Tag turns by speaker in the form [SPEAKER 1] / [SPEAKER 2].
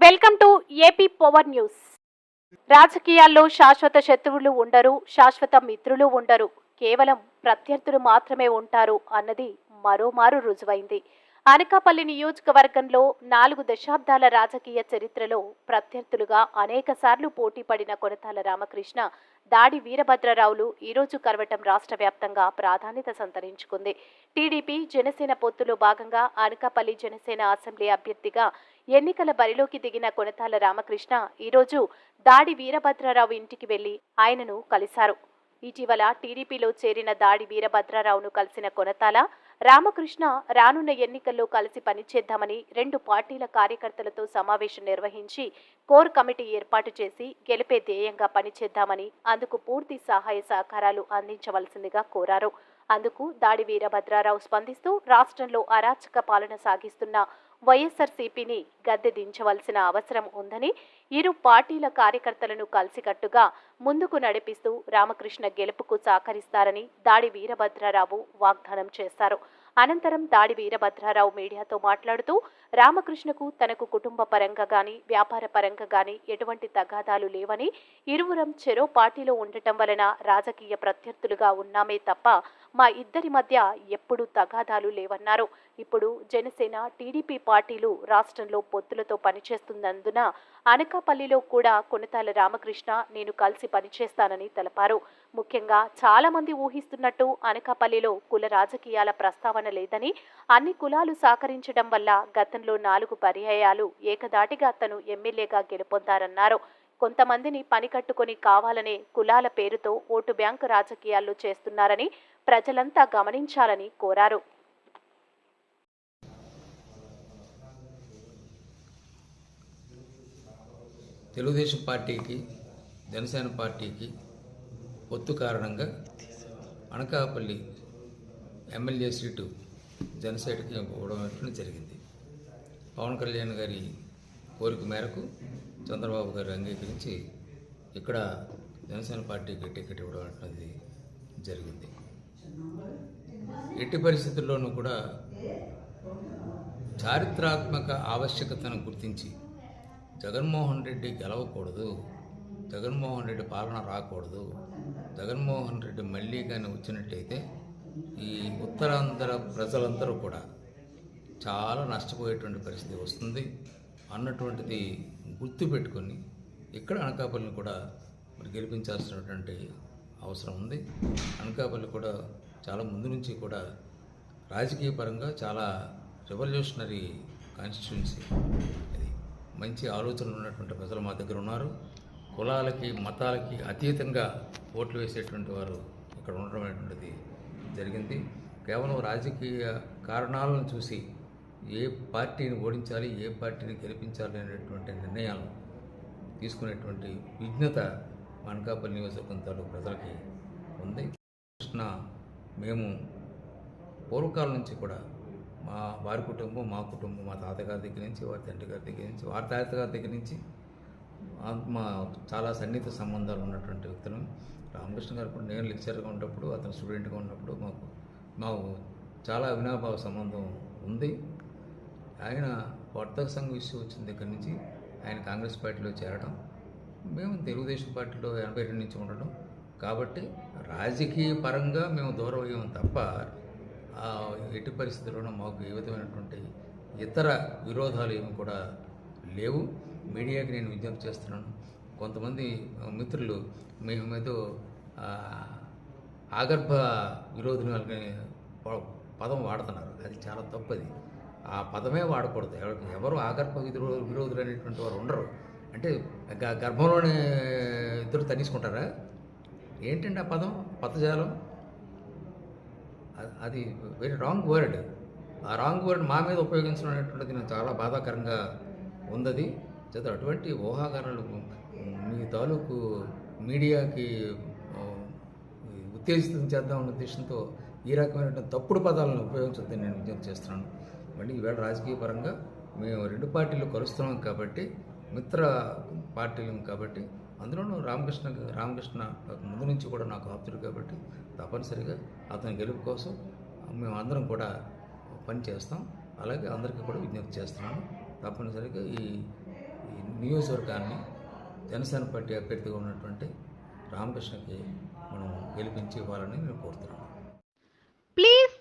[SPEAKER 1] Welcome to AP power news. రాజకీయాల్లో శాశ్వత శత్రువులు ఉండరు శాశ్వత మిత్రులు ఉండరు. కేవలం ప్రత్యర్థులు మాత్రమే ఉంటారు అన్నది మరోమారు రుజువైంది. అనకాపల్లి నియోజకవర్గంలో నాలుగు దశాబ్దాల రాజకీయ చరిత్రలో ప్రత్యర్థులుగా అనేకసార్లు పోటీ పడిన కొనతాల రామకృష్ణ దాడి వీరభద్రరావులు ఈరోజు కరవటం రాష్ట్ర వ్యాప్తంగా ప్రాధాన్యత సంతరించుకుంది. టీడీపీ జనసేన పొత్తులో భాగంగా అనకాపల్లి జనసేన అసెంబ్లీ అభ్యర్థిగా ఎన్నికల బరిలోకి దిగిన కొనతాల రామకృష్ణ ఈరోజు దాడి వీరభద్రరావు ఇంటికి వెళ్ళి ఆయనను కలిశారు. ఇటీవల టీడీపీలో చేరిన దాడి వీరభద్రరావును కలిసిన కొనతాల రామకృష్ణ రానున్న ఎన్నికల్లో కలిసి పనిచేద్దామని రెండు పార్టీల కార్యకర్తలతో సమావేశం నిర్వహించి కోర్ కమిటీ ఏర్పాటు చేసి గెలిపే ధ్యేయంగా పనిచేద్దామని అందుకు పూర్తి సహాయ సహకారాలు అందించవలసిందిగా కోరారు. అందుకు దాడి వీరభద్రారావు స్పందిస్తూ రాష్ట్రంలో అరాచక పాలన సాగిస్తున్న వైఎస్ఆర్సీపీని గద్దె దించవలసిన అవసరం ఉందని ఇరు పార్టీల కార్యకర్తలను కలిసికట్టుగా ముందుకు నడిపిస్తూ రామకృష్ణ గెలుపుకు సహకరిస్తారని దాడి వీరభద్రరావు వాగ్దానం చేశారు. అనంతరం దాడి వీరభద్రరావు మీడియాతో మాట్లాడుతూ రామకృష్ణకు తనకు కుటుంబ పరంగా గాని వ్యాపార పరంగా గాని ఎటువంటి తగాదాలు లేవని ఇరువురం చెరో పార్టీలో ఉండటం వలన రాజకీయ ప్రత్యర్థులుగా ఉన్నామే తప్ప మా ఇద్దరి మధ్య ఎప్పుడూ తగాదాలు లేవన్నారు. ఇప్పుడు జనసేన టీడీపీ పార్టీలు రాష్ట్రంలో పొత్తులతో పనిచేస్తున్నందున అనకాపల్లిలో కూడా కొనతాల రామకృష్ణ నేను కలిసి పనిచేస్తానని తెలిపారు. ముఖ్యంగా చాలా మంది ఊహిస్తున్నట్టు అనకాపల్లిలో కుల రాజకీయాల ప్రస్తావన లేదని అన్ని కులాలు సహకరించడం వల్ల గతంలో నాలుగు పర్యాయాలు ఏకదాటిగా తను ఎమ్మెల్యేగా గెలుపొందారన్నారు. కొంతమందిని పని కట్టుకొని కావాలనే కులాల పేరుతో ఓటు బ్యాంకు రాజకీయాల్లో చేస్తున్నారని ప్రజలంతా గమనించాలని కోరారు.
[SPEAKER 2] తెలుగుదేశం పార్టీకి జనసేన పార్టీకి ఒత్తు కారణంగా అనకాపల్లి ఎమ్మెల్యే సీటు జనసేనకి ఇవ్వడం జరిగింది. పవన్ కళ్యాణ్ గారి కోరిక మేరకు చంద్రబాబు గారు అంగీకరించి ఇక్కడ జనసేన పార్టీకి టికెట్ ఇవ్వడం అనేది జరిగింది. ఎట్టి పరిస్థితుల్లోనూ కూడా చారిత్రాత్మక ఆవశ్యకతను గుర్తించి జగన్మోహన్ రెడ్డి గెలవకూడదు జగన్మోహన్ రెడ్డి పాలన రాకూడదు జగన్మోహన్ రెడ్డి మళ్ళీ కానీ వచ్చినట్టయితే ఈ ఉత్తరాంధ్ర ప్రజలందరూ కూడా చాలా నష్టపోయేటువంటి పరిస్థితి వస్తుంది. అన్నటువంటిది గుర్తుపెట్టుకొని ఇక్కడ అనకాపల్లిని కూడా మరి గెలిపించాల్సినటువంటి అవసరం ఉంది. అనకాపల్లి కూడా చాలా ముందు నుంచి కూడా రాజకీయ పరంగా చాలా రెవల్యూషనరీ కాన్స్టిట్యున్సీ అది మంచి ఆలోచనలు ఉన్నటువంటి ప్రజలు మా దగ్గర ఉన్నారు. కులాలకి మతాలకి అతీతంగా ఓట్లు వేసేటువంటి వారు ఇక్కడ ఉండడం అనేటువంటిది జరిగింది. కేవలం రాజకీయ కారణాలను చూసి ఏ పార్టీని ఓడించాలి ఏ పార్టీని గెలిపించాలి అనేటువంటి నిర్ణయాలు తీసుకునేటువంటి విజ్ఞత అనకాపల్లి నియోజకవర్గం తాలూకు ప్రజలకి ఉంది. కృష్ణ మేము పూర్వకాలం నుంచి కూడా మా వారి కుటుంబం మా కుటుంబం మా తాతగారి దగ్గర నుంచి వారి తండ్రి గారి దగ్గర నుంచి వారి తాతగారి దగ్గర నుంచి మా చాలా సన్నిహిత సంబంధాలు ఉన్నటువంటి వ్యక్తులు. రామకృష్ణ గారు కూడా నేను లెక్చర్గా ఉన్నప్పుడు అతను స్టూడెంట్గా ఉన్నప్పుడు మాకు మాకు చాలా అవినాభావ సంబంధం ఉంది. ఆయన వర్తక సంఘం ఇష్యూ వచ్చిన దగ్గర నుంచి ఆయన కాంగ్రెస్ పార్టీలో చేరడం మేము తెలుగుదేశం పార్టీలో ఎనభై రెండు నుంచి ఉండడం కాబట్టి రాజకీయ పరంగా మేము దూరం అయ్యాం తప్ప ఆ, ఎట్టి పరిస్థితుల్లోనూ మాకు ఏ విధమైనటువంటి ఇతర విరోధాలు ఏమి కూడా లేవు. మీడియాకి నేను విజ్ఞప్తి చేస్తున్నాను. కొంతమంది మిత్రులు మేము ఏదో ఆగర్భ విరోధులు ప- పదం వాడుతున్నారు. అది చాలా తప్పది. ఆ పదమే వాడకూడదు. ఎవరు ఆగర్భ విరో విరోధులు అనేటువంటి వారు ఉండరు. అంటే గ- గర్భంలోనే ఇద్దరు తనీసుకుంటారా ఏంటండి ఆ పదం? పదజాలం? అది వెరీ రాంగ్ వర్డ్. ఆ రాంగ్ వర్డ్ మా మీద ఉపయోగించడం అనేటువంటిది నేను చాలా బాధాకరంగా ఉందది. చేత అటువంటి ఊహాగానాలు మీ తాలూకు మీడియాకి ఉత్తేజితం చేద్దామన్న ఉద్దేశంతో ఈ రకమైనటువంటి తప్పుడు పదాలను ఉపయోగించొద్దని నేను విజ్ఞప్తి చేస్తున్నాను. మళ్ళీ ఈవేళ రాజకీయ పరంగా మేము రెండు పార్టీలు కలుస్తున్నాం కాబట్టి మిత్ర పార్టీలు కాబట్టి అందులోనూ రామకృష్ణ రామకృష్ణ ముందు నుంచి కూడా నాకు ఆప్తుడు కాబట్టి తప్పనిసరిగా అతని గెలుపు కోసం మేము అందరం కూడా పని చేస్తాం. అలాగే అందరికీ కూడా విజ్ఞప్తి చేస్తున్నాము తప్పనిసరిగా ఈ నియోజకవర్గాన్ని జనసేన పార్టీ అభ్యర్థిగా ఉన్నటువంటి రామకృష్ణకి మనం గెలిపించి ఇవ్వాలని నేను కోరుతున్నాను.
[SPEAKER 3] Please